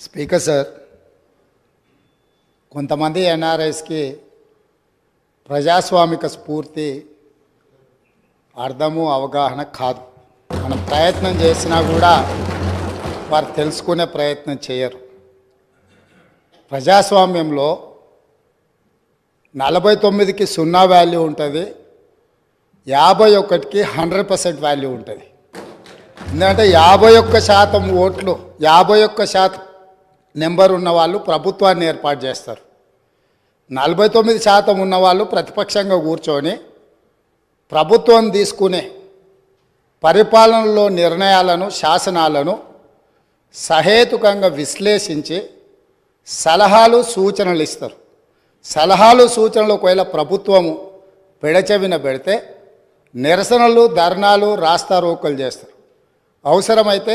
Speaker sir కొంతమంది ఎన్ఆర్ఐస్కి ప్రజాస్వామిక స్ఫూర్తి అర్థము అవగాహన కాదు. మనం ప్రయత్నం చేసినా కూడా వారు తెలుసుకునే ప్రయత్నం చేయరు. ప్రజాస్వామ్యంలో నలభై తొమ్మిదికి సున్నా వాల్యూ ఉంటుంది యాభై ఒకటికి హండ్రెడ్ పర్సెంట్ వాల్యూ ఉంటుంది. ఎందుకంటే యాభై ఒక్క శాతం ఓట్లు యాభై ఒక్క శాతం నెంబర్ ఉన్న వాళ్ళు ప్రభుత్వాన్ని ఏర్పాటు చేస్తారు. నలభై తొమ్మిది శాతం ఉన్నవాళ్ళు ప్రతిపక్షంగా కూర్చొని ప్రభుత్వం తీసుకునే పరిపాలనలో నిర్ణయాలను శాసనాలను సహేతుకంగా విశ్లేషించి సలహాలు సూచనలు ఇస్తారు. సలహాలు సూచనలు ఒకవేళ ప్రభుత్వము పెడచెవిన పెడితే నిరసనలు ధర్నాలు రాస్తారోకలు చేస్తారు. అవసరమైతే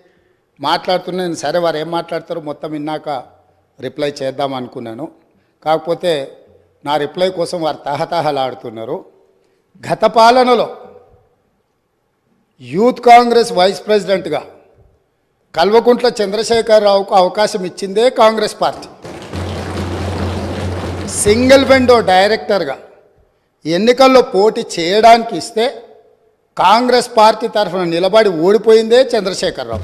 మాట్లాడుతున్నాను సరే వారు ఏం మాట్లాడతారో మొత్తం విన్నాక రిప్లై చేద్దాం అనుకున్నాను. కాకపోతే నా రిప్లై కోసం వారు తహతహలాడుతున్నారు. గత పాలనలో యూత్ కాంగ్రెస్ వైస్ ప్రెసిడెంట్గా కల్వకుంట్ల చంద్రశేఖరరావుకు అవకాశం ఇచ్చిందే కాంగ్రెస్ పార్టీ. సింగిల్ విండో డైరెక్టర్గా ఎన్నికల్లో పోటీ చేయడానికి ఇస్తే కాంగ్రెస్ పార్టీ తరఫున నిలబడి ఓడిపోయిందే చంద్రశేఖరరావు.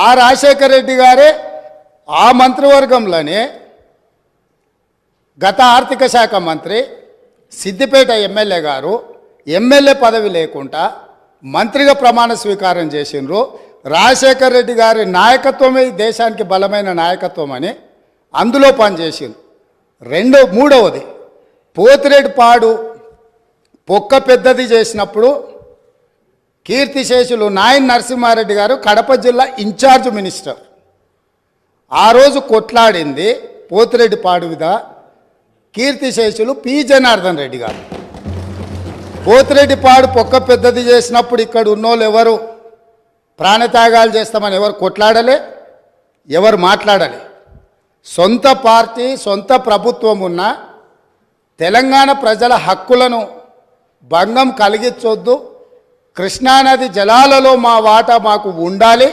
ఆ రాజశేఖర రెడ్డి గారే ఆ మంత్రివర్గంలోనే గత ఆర్థిక శాఖ మంత్రి సిద్దిపేట ఎమ్మెల్యే గారు ఎమ్మెల్యే పదవి లేకుండా మంత్రిగా ప్రమాణ స్వీకారం చేసిండ్రు. రాజశేఖర రెడ్డి గారి నాయకత్వమే దేశానికి బలమైన నాయకత్వం అని అందులో పనిచేసింది రెండో మూడవది పోతిరెడ్డిపాడు పొక్క పెద్దది చేసినప్పుడు కీర్తిశేషులు నాయన్ నరసింహారెడ్డి గారు కడప జిల్లా ఇన్ఛార్జ్ మినిస్టర్. ఆ రోజు కొట్లాడింది పోతిరెడ్డి పాడువిద కీర్తిశేషులు పి. జనార్దన్ రెడ్డి గారు. పోతిరెడ్డి పాడు పొక్క పెద్దది చేసినప్పుడు ఇక్కడ ఉన్నోళ్ళు ఎవరు? ప్రాణత్యాగాలు చేస్తామని ఎవరు కొట్లాడలే? ఎవరు మాట్లాడలే? సొంత పార్టీ సొంత ప్రభుత్వం ఉన్న తెలంగాణ ప్రజల హక్కులను భంగం కలిగించొద్దు కృష్ణానది జలాలలో మా వాటా మాకు ఉండాలి.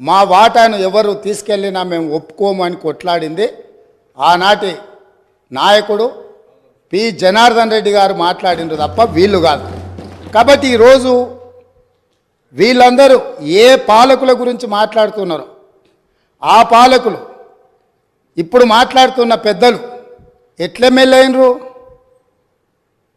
మా వాటాను ఎవరు తీసుకెళ్ళినా మేము ఒప్పుకోము అని కొట్లాడింది. ఆనాటి నాయకుడు పి. జనార్దన్ రెడ్డి గారు మాట్లాడిండ్రు తప్ప వీళ్ళు కాదు. కాబట్టి ఈరోజు వీళ్ళందరూ ఏ పాలకుల గురించి మాట్లాడుతున్నారు? ఆ పాలకులు ఇప్పుడు మాట్లాడుతున్న పెద్దలు ఎట్లెమ్మెల్యేనరు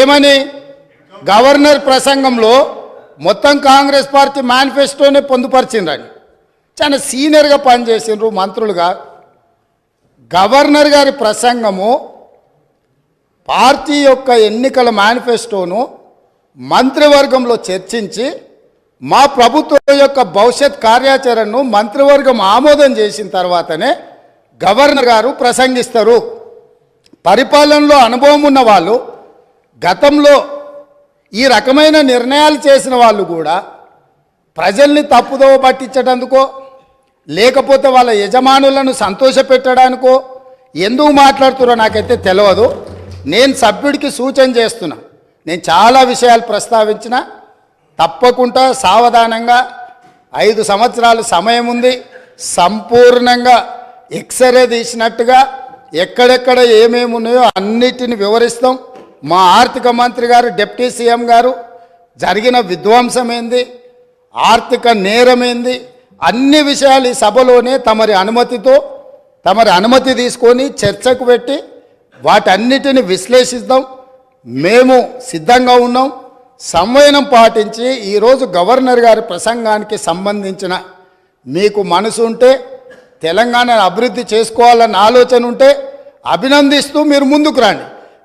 ఏమని? గవర్నర్ ప్రసంగంలో మొత్తం కాంగ్రెస్ పార్టీ మేనిఫెస్టోనే పొందుపరిచిండ్రని. చాలా సీనియర్గా పనిచేసిండ్రు మంత్రులుగా. గవర్నర్ గారి ప్రసంగము పార్టీ యొక్క ఎన్నికల మేనిఫెస్టోను మంత్రివర్గంలో చర్చించి మా ప్రభుత్వం యొక్క భవిష్యత్ కార్యాచరణను మంత్రివర్గం ఆమోదం చేసిన తర్వాతనే గవర్నర్ గారు ప్రసంగిస్తారు. పరిపాలనలో అనుభవం ఉన్న వాళ్ళు గతంలో ఈ రకమైన నిర్ణయాలు చేసిన వాళ్ళు కూడా ప్రజల్ని తప్పుదోవ పట్టించడానికో లేకపోతే వాళ్ళ యజమానులను సంతోషపెట్టడానికో ఎందుకు మాట్లాడుతున్నారో నాకైతే తెలియదు నేను సభ్యుడికి సూచన చేస్తున్నా. నేను చాలా విషయాలు ప్రస్తావించిన. తప్పకుండా సావధానంగా ఐదు సంవత్సరాలు సమయం ఉంది. సంపూర్ణంగా ఎక్స్రే తీసినట్టుగా ఎక్కడెక్కడ ఏమేమి ఉన్నాయో అన్నిటిని వివరిస్తాం. మా ఆర్థిక మంత్రి గారు డిప్యూటీ సీఎం గారు జరిగిన విధ్వంసం ఏంది ఆర్థిక నేరమేంది? అన్ని విషయాలు ఈ సభలోనే తమరి అనుమతితో తమరి అనుమతి తీసుకొని చర్చకు పెట్టి వాటన్నిటిని విశ్లేషిద్దాం. మేము సిద్ధంగా ఉన్నాం. సంవయనం పాటించి ఈరోజు గవర్నర్ గారి ప్రసంగానికి సంబంధించిన మీకు మనసు ఉంటే తెలంగాణను అభివృద్ధి చేసుకోవాలన్న ఆలోచన ఉంటే అభినందిస్తూ మీరు ముందుకు రండి.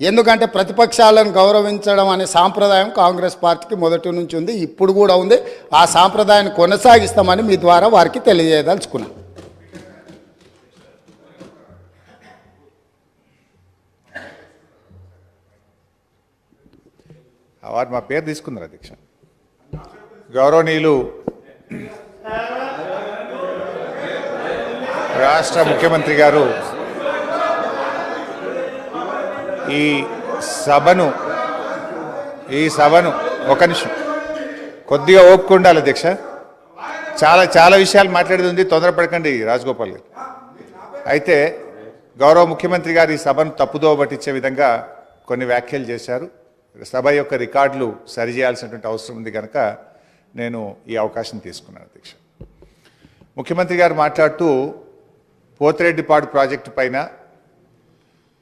ఎందుకంటే ప్రతిపక్షాలను గౌరవించడం అనే సాంప్రదాయం కాంగ్రెస్ పార్టీకి మొదటి నుంచి ఉంది ఇప్పుడు కూడా ఉంది. ఆ సాంప్రదాయాన్ని కొనసాగిస్తామని మీ ద్వారా వారికి తెలియజేయదలుచుకున్నాం వారు మా పేరు తీసుకున్నారు అధ్యక్ష గౌరవనీయులు రాష్ట్ర ముఖ్యమంత్రి గారు ఈ సభను ఈ సభను ఒక నిమిషం. కొద్దిగా ఓపిక ఉండాలి అధ్యక్ష. చాలా చాలా విషయాలు మాట్లాడేది ఉంది తొందరపడకండి రాజగోపాల్ గారు. అయితే గౌరవ ముఖ్యమంత్రి గారు ఈ సభను తప్పుదోవ పట్టించే విధంగా కొన్ని వ్యాఖ్యలు చేశారు. సభ యొక్క రికార్డులు సరిచేయాల్సినటువంటి అవసరం ఉంది కనుక నేను ఈ అవకాశం తీసుకున్నాను అధ్యక్ష. ముఖ్యమంత్రి గారు మాట్లాడుతూ పోతిరెడ్డిపాడు ప్రాజెక్టు పైన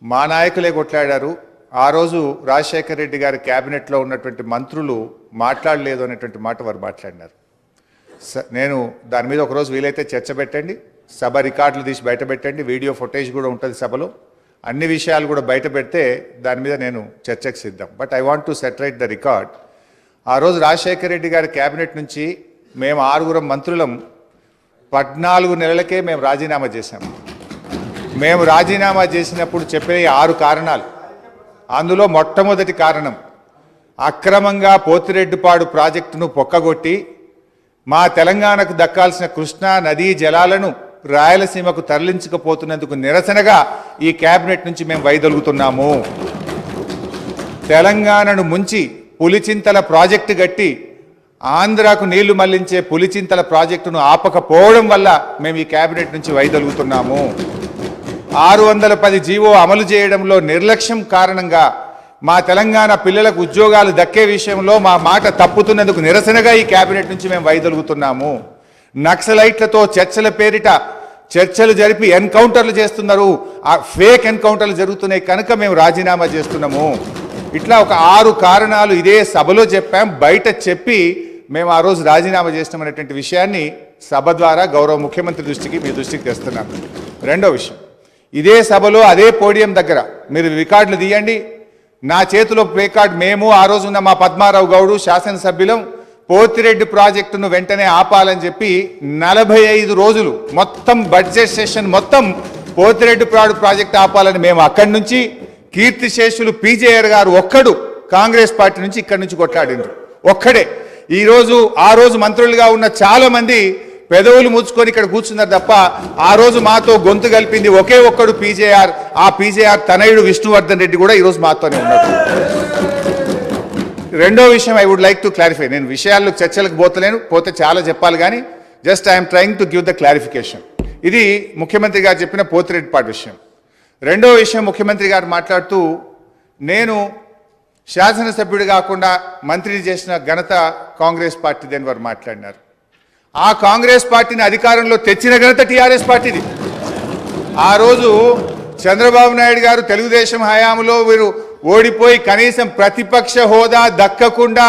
మా నాయకులే కొట్లాడారు. ఆ రోజు రాజశేఖర రెడ్డి గారి క్యాబినెట్లో ఉన్నటువంటి మంత్రులు మాట్లాడలేదు అనేటువంటి మాట వారు మాట్లాడినారు. స- నేను దాని మీద ఒకరోజు వీలైతే చర్చ పెట్టండి సభ రికార్డులు తీసి బయట పెట్టండి వీడియో ఫుటేజ్ కూడా ఉంటుంది సభలో. అన్ని విషయాలు కూడా బయట పెడితే దాని మీద నేను చర్చకు సిద్ధం. But I want to reiterate the record. ఆ రోజు రాజశేఖర రెడ్డి గారి క్యాబినెట్ నుంచి మేము ఆరుగురం మంత్రులం పద్నాలుగు నెలలకే మేము రాజీనామా చేశాము మేము రాజీనామా చేసినప్పుడు చెప్పే ఆరు కారణాలు. అందులో మొట్టమొదటి కారణం అక్రమంగా పోతిరెడ్డిపాడు ప్రాజెక్టును పొక్కగొట్టి మా తెలంగాణకు దక్కాల్సిన కృష్ణా నదీ జలాలను రాయలసీమకు తరలించకపోతున్నందుకు నిరసనగా ఈ కేబినెట్ నుంచి మేము వైదొలుగుతున్నాము. తెలంగాణను ముంచి పులిచింతల ప్రాజెక్టు గట్టి ఆంధ్రాకు నీళ్ళు మళ్ళించే పులిచింతల ప్రాజెక్టును ఆపకపోవడం వల్ల మేము ఈ కేబినెట్ నుంచి వైదొలుగుతున్నాము. ఆరు వందల పది జీవో అమలు చేయడంలో నిర్లక్ష్యం కారణంగా మా తెలంగాణ పిల్లలకు ఉద్యోగాలు దక్కే విషయంలో మా మాట తప్పుతున్నందుకు నిరసనగా ఈ కేబినెట్ నుంచి మేము వైదొలుగుతున్నాము. నక్సలైట్లతో చర్చల పేరిట చర్చలు జరిపి ఎన్కౌంటర్లు చేస్తున్నారు. ఆ ఫేక్ ఎన్కౌంటర్లు జరుగుతున్నాయి కనుక మేము రాజీనామా చేస్తున్నాము. ఇట్లా ఒక ఆరు కారణాలు ఇదే సభలో చెప్పాం. బయట చెప్పి మేము ఆ రోజు రాజీనామా చేసినామనేటువంటి విషయాన్ని సభ ద్వారా గౌరవ ముఖ్యమంత్రి దృష్టికి మీ దృష్టికి తెస్తున్నాం. రెండో విషయం. ఇదే సభలో అదే పోడియం దగ్గర మీరు రికార్డులు తీయండి. నా చేతిలో ప్లే కార్డ్ మేము ఆ రోజున్న మా పద్మారావు గౌడు శాసనసభ్యులం పోతిరెడ్డి ప్రాజెక్టును వెంటనే ఆపాలని చెప్పి నలభై ఐదు రోజులు మొత్తం బడ్జెట్ సెషన్ మొత్తం పోతిరెడ్డి ప్రాడు ప్రాజెక్ట్ ఆపాలని మేము అక్కడి నుంచి కీర్తిశేషులు పీజేఆర్ గారు ఒక్కడు కాంగ్రెస్ పార్టీ నుంచి ఇక్కడి నుంచి కొట్లాడిండ్రు. ఒక్కడే. ఈరోజు ఆ రోజు మంత్రులుగా ఉన్న చాలామంది పెదవులు ముచ్చుకొని ఇక్కడ కూర్చున్నారు తప్ప ఆ రోజు మాతో గొంతు కలిపింది ఒకే ఒక్కడు పీజేఆర్. ఆ పీజేఆర్ తనయుడు విష్ణువర్ధన్ రెడ్డి కూడా ఈరోజు మాతోనే ఉన్నాడు రెండో విషయం I would like to clarify నేను విషయాల్లో చర్చలకు పోతలేను పోతే చాలా చెప్పాలి కానీ just I'm trying to give the clarification ఇది ముఖ్యమంత్రి గారు చెప్పిన పోతిరెడ్డిపాటి విషయం. రెండో విషయం ముఖ్యమంత్రి గారు మాట్లాడుతూ నేను శాసనసభ్యుడు కాకుండా మంత్రి చేసిన ఘనత కాంగ్రెస్ పార్టీదని వారు మాట్లాడినారు. ఆ కాంగ్రెస్ పార్టీని అధికారంలో తెచ్చిన ఘనత టీఆర్ఎస్ పార్టీది. ఆ రోజు చంద్రబాబు నాయుడు గారు తెలుగుదేశం హయాంలో వీరు ఓడిపోయి కనీసం ప్రతిపక్ష హోదా దక్కకుండా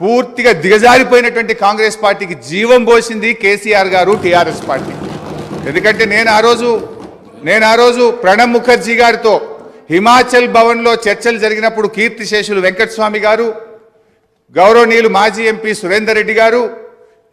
పూర్తిగా దిగజారిపోయినటువంటి కాంగ్రెస్ పార్టీకి జీవం పోసింది కేసీఆర్ గారు టీఆర్ఎస్ పార్టీ. ఎందుకంటే నేను ఆ రోజు నేను ఆ రోజు ప్రణబ్ ముఖర్జీ గారితో హిమాచల్ భవన్లో చర్చలు జరిగినప్పుడు కీర్తిశేషులు వెంకటస్వామి గారు గౌరవనీయులు మాజీ ఎంపీ సురేందర్ రెడ్డి గారు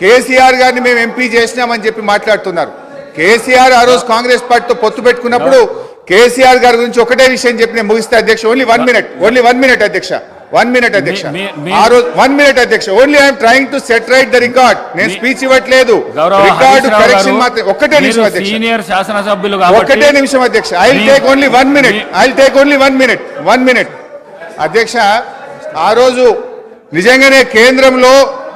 కేసీఆర్ గారిని మేము ఎంపీ చేసినామని చెప్పి మాట్లాడుతున్నారు. కేసీఆర్ ఆ రోజు కాంగ్రెస్ పార్టీతో పొత్తు పెట్టుకున్నప్పుడు కేసీఆర్ గారి గురించి ఒకటే విషయం చెప్పి నేను ముగిస్తే అధ్యక్ష. Only one minute only one minute అధ్యక్ష. వన్ మినిట్ అధ్యక్ష. ఆ రోజు వన్ మినిట్ అధ్యక్ష. Only I'm trying to set right the record నేను స్పీచ్ ఇవ్వట్లేదు. రికార్డు కరెక్షన్ మాత్రం ఒక్కటే నిమిషం అధ్యక్ష. సీనియర్ శాసనసభ్యులు కాబట్టి ఒకటే నిమిషం అధ్యక్ష. I me- take only one minute I take only one minute one minute అధ్యక్ష ఆ రోజు నిజంగానే కేంద్రంలో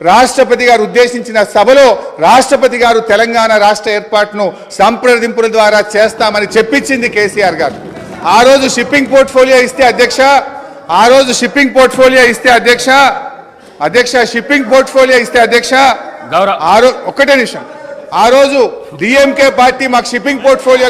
రాష్ట్రపతి గారు ఉద్దేశించిన సభలో రాష్ట్రపతి గారు తెలంగాణ రాష్ట్ర ఏర్పాటును సంప్రదింపుల ద్వారా చేస్తామని చెప్పించింది కేసీఆర్ గారు. ఆ రోజు షిప్పింగ్ పోర్ట్ఫోలియో ఇస్తే అధ్యక్ష ఆ రోజు షిప్పింగ్ పోర్ట్ఫోలియో ఇస్తే అధ్యక్ష అధ్యక్ష షిప్పింగ్ పోర్ట్ఫోలియో ఇస్తే అధ్యక్ష గౌరవ ఆ రోజు ఒక్కటే నిమిషం. ఆ రోజు డిఎంకే పార్టీ మాకు షిప్పింగ్ పోర్ట్ఫోలియో